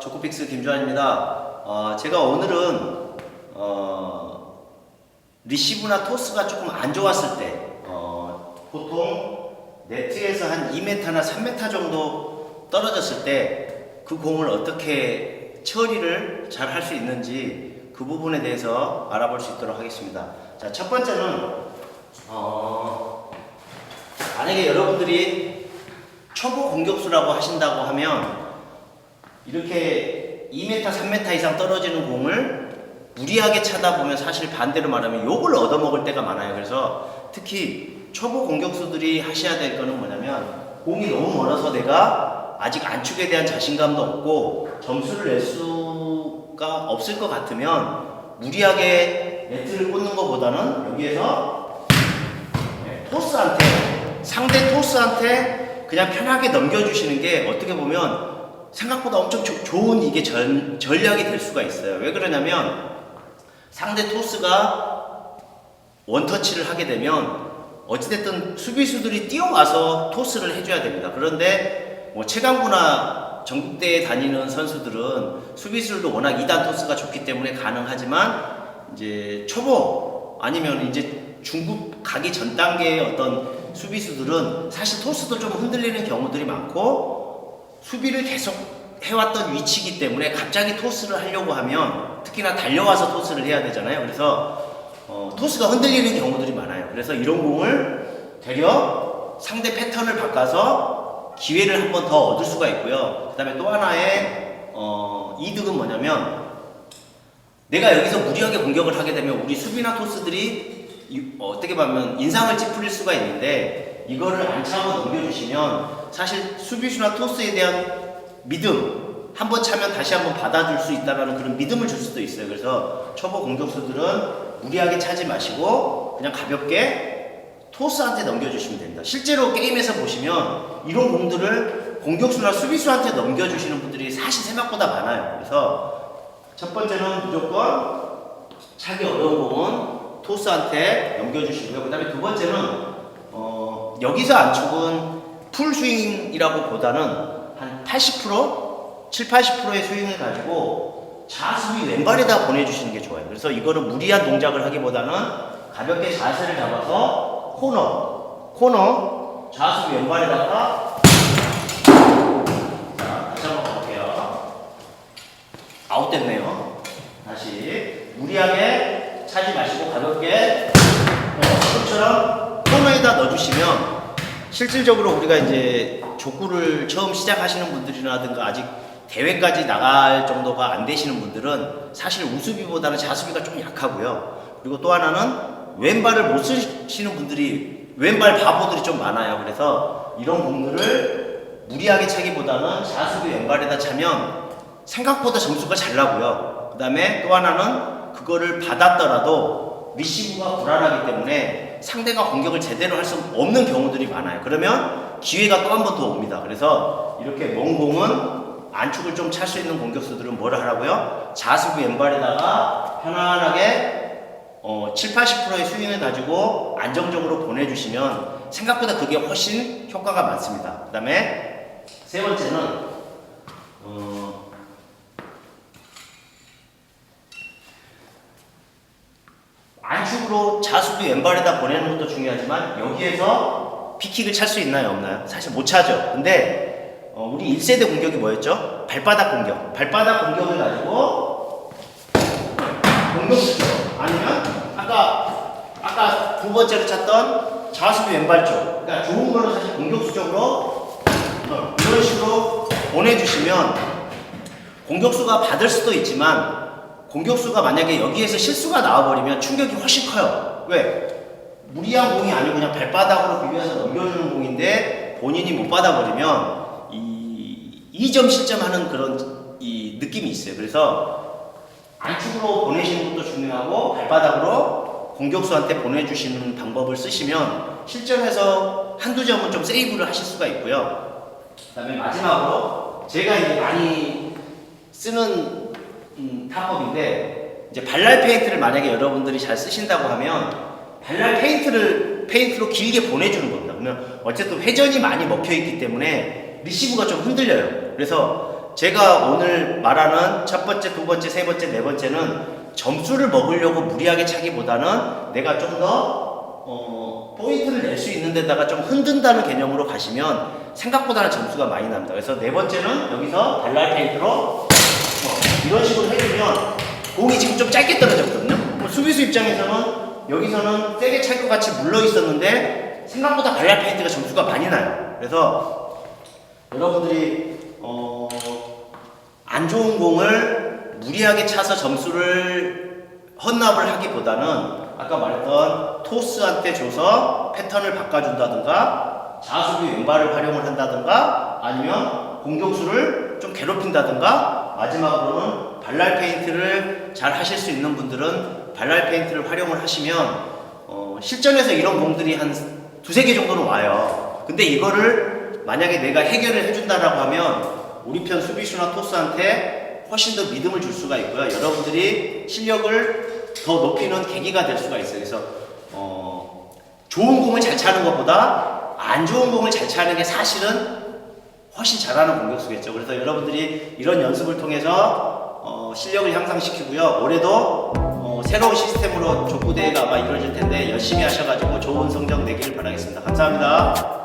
조코픽스 김주환입니다. 어, 제가 오늘은 어, 리시브나 토스가 조금 안 좋았을 때 어, 보통 네트에서 한 2m나 3m 정도 떨어졌을 때 그 공을 어떻게 처리를 잘 할 수 있는지 그 부분에 대해서 알아볼 수 있도록 하겠습니다. 자, 첫 번째는 어, 만약에 여러분들이 초보 공격수라고 하신다고 하면 이렇게 2m, 3m 이상 떨어지는 공을 무리하게 차다 보면 사실 반대로 말하면 욕을 얻어먹을 때가 많아요. 그래서 특히 초보 공격수들이 하셔야 될 거는 뭐냐면 공이 너무 멀어서 내가 아직 안축에 대한 자신감도 없고 점수를 낼 수가 없을 것 같으면 무리하게 네트를 꽂는 것보다는 여기에서 네, 토스한테 상대 토스한테 그냥 편하게 넘겨주시는 게 어떻게 보면 생각보다 엄청 조- 좋은 이게 전, 전략이 될 수가 있어요. 왜 그러냐면 상대 토스가 원터치를 하게 되면 어찌됐든 수비수들이 뛰어와서 토스를 해줘야 됩니다. 그런데 뭐 체감구나 전국대에 다니는 선수들은 수비수들도 워낙 2단 토스가 좋기 때문에 가능하지만 이제 초보 아니면 이제 중국 가기 전 단계의 어떤 수비수들은 사실 토스도 좀 흔들리는 경우들이 많고 수비를 계속 해왔던 위치이기 때문에 갑자기 토스를 하려고 하면 특히나 달려와서 토스를 해야 되잖아요. 그래서 어, 토스가 흔들리는 경우들이 많아요. 그래서 이런 공을 되려 상대 패턴을 바꿔서 기회를 한 번 더 얻을 수가 있고요. 그 다음에 또 하나의 어, 이득은 뭐냐면 내가 여기서 무리하게 공격을 하게 되면 우리 수비나 토스들이 이- 어, 어떻게 보면 인상을 찌푸릴 수가 있는데 이거를 안 차고 넘겨주시면 사실 수비수나 토스에 대한 믿음 한 번 차면 다시 한 번 받아줄 수 있다는 그런 믿음을 줄 수도 있어요. 그래서 초보 공격수들은 무리하게 차지 마시고 그냥 가볍게 토스한테 넘겨주시면 됩니다. 실제로 게임에서 보시면 이런 공들을 공격수나 수비수한테 넘겨주시는 분들이 사실 생각보다 많아요. 그래서 첫 번째는 무조건 차기 어려운 공은 토스한테 넘겨주시고요. 그 다음에 두 번째는 어, 여기서 안축은 풀 스윙이라고 보다는 한 80%, 7, 80%의 스윙을 가지고 좌수비 왼발에다 보내주시는 게 좋아요. 그래서 이거는 무리한 동작을 하기보다는 가볍게 자세를 잡아서 코너, 코너, 좌수비 왼발에다가 자, 다시 한번 가볼게요. 아웃됐네요. 다시 무리하게 차지 마시고 가볍게 어, 지금처럼 코너에다 넣어주시면 실질적으로 우리가 이제 족구를 처음 시작하시는 분들이라든가 아직 대회까지 나갈 정도가 안 되시는 분들은 사실 우수비보다는 자수비가 좀 약하고요. 그리고 또 하나는 왼발을 못 쓰시는 분들이 왼발 바보들이 좀 많아요. 그래서 이런 공들을 무리하게 차기보다는 자수비 왼발에다 차면 생각보다 점수가 잘 나고요. 그 다음에 또 하나는 그거를 받았더라도 리시브가 불안하기 때문에 상대가 공격을 제대로 할 수 없는 경우들이 많아요. 그러면 기회가 또 한 번 더 옵니다. 그래서 이렇게 먼 공은 안축을 좀 찰 수 있는 공격수들은 뭐를 하라고요? 자수비 왼발에다가 편안하게 어, 7, 80%의 스윙을 가지고 안정적으로 보내주시면 생각보다 그게 훨씬 효과가 많습니다. 그 다음에 세 번째는 어, 안축으로 자수비 왼발에다 보내는 것도 중요하지만 여기에서 피킥을 찰 수 있나요 없나요? 사실 못 차죠. 근데 어, 우리 1세대 공격이 뭐였죠? 발바닥 공격. 발바닥 공격을 가지고 공격수죠. 아니면 아까 아까 두 번째로 찾던 자수비 왼발 쪽. 그러니까 좋은 걸로 사실 공격수 쪽으로 어, 이런 식으로 보내주시면 공격수가 받을 수도 있지만 공격수가 만약에 여기에서 실수가 나와버리면 충격이 훨씬 커요. 왜? 무리한 공이 아니고 그냥 발바닥으로 비벼서 넘겨주는 공인데 본인이 못 받아버리면 이 2점 실점하는 그런 이 느낌이 있어요. 그래서 안축으로 보내시는 것도 중요하고 발바닥으로 공격수한테 보내주시는 방법을 쓰시면 실전에서 한두 점은 좀 세이브를 하실 수가 있고요. 그 다음에 마지막으로 제가 이제 많이 쓰는 음, 타법인데 이제 발랄 페인트를 만약에 여러분들이 잘 쓰신다고 하면 발랄 페인트를 페인트로 길게 보내주는 겁니다. 그러면 어쨌든 회전이 많이 먹혀 있기 때문에 리시브가 좀 흔들려요. 그래서 제가 오늘 말하는 첫 번째, 두 번째, 세 번째, 네 번째는 점수를 먹으려고 무리하게 차기보다는 내가 좀더 어, 포인트를 낼 수 있는 데다가 좀 흔든다는 개념으로 가시면 생각보다는 점수가 많이 납니다. 그래서 네 번째는 여기서 발랄 페인트로 어, 이런 식으로 해주면 공이 지금 좀 짧게 떨어졌거든요. 수비수 입장에서는 여기서는 세게 찰 것 같이 물러 있었는데 생각보다 발랄 페인트가 점수가 많이 나요. 그래서 여러분들이 어, 안 좋은 공을 무리하게 차서 점수를 헌납을 하기보다는 아까 말했던 토스한테 줘서 패턴을 바꿔준다든가 자수비 왼발을 활용을 한다든가 아니면 공격수를 좀 괴롭힌다든가 마지막으로는 발랄 페인트를 잘 하실 수 있는 분들은 발랄 페인트를 활용을 하시면 어, 실전에서 이런 공들이 한 두세 개 정도는 와요. 근데 이거를 만약에 내가 해결을 해준다라고 하면 우리 편 수비수나 토스한테 훨씬 더 믿음을 줄 수가 있고요. 여러분들이 실력을 더 높이는 계기가 될 수가 있어요. 그래서 어, 좋은 공을 잘 차는 것보다 안 좋은 공을 잘 차는 게 사실은 훨씬 잘하는 공격수겠죠. 그래서 여러분들이 이런 연습을 통해서 어, 실력을 향상시키고요. 올해도 어, 새로운 시스템으로 족구대회가 아마 이루어질 텐데 열심히 하셔가지고 좋은 성적 내기를 바라겠습니다. 감사합니다.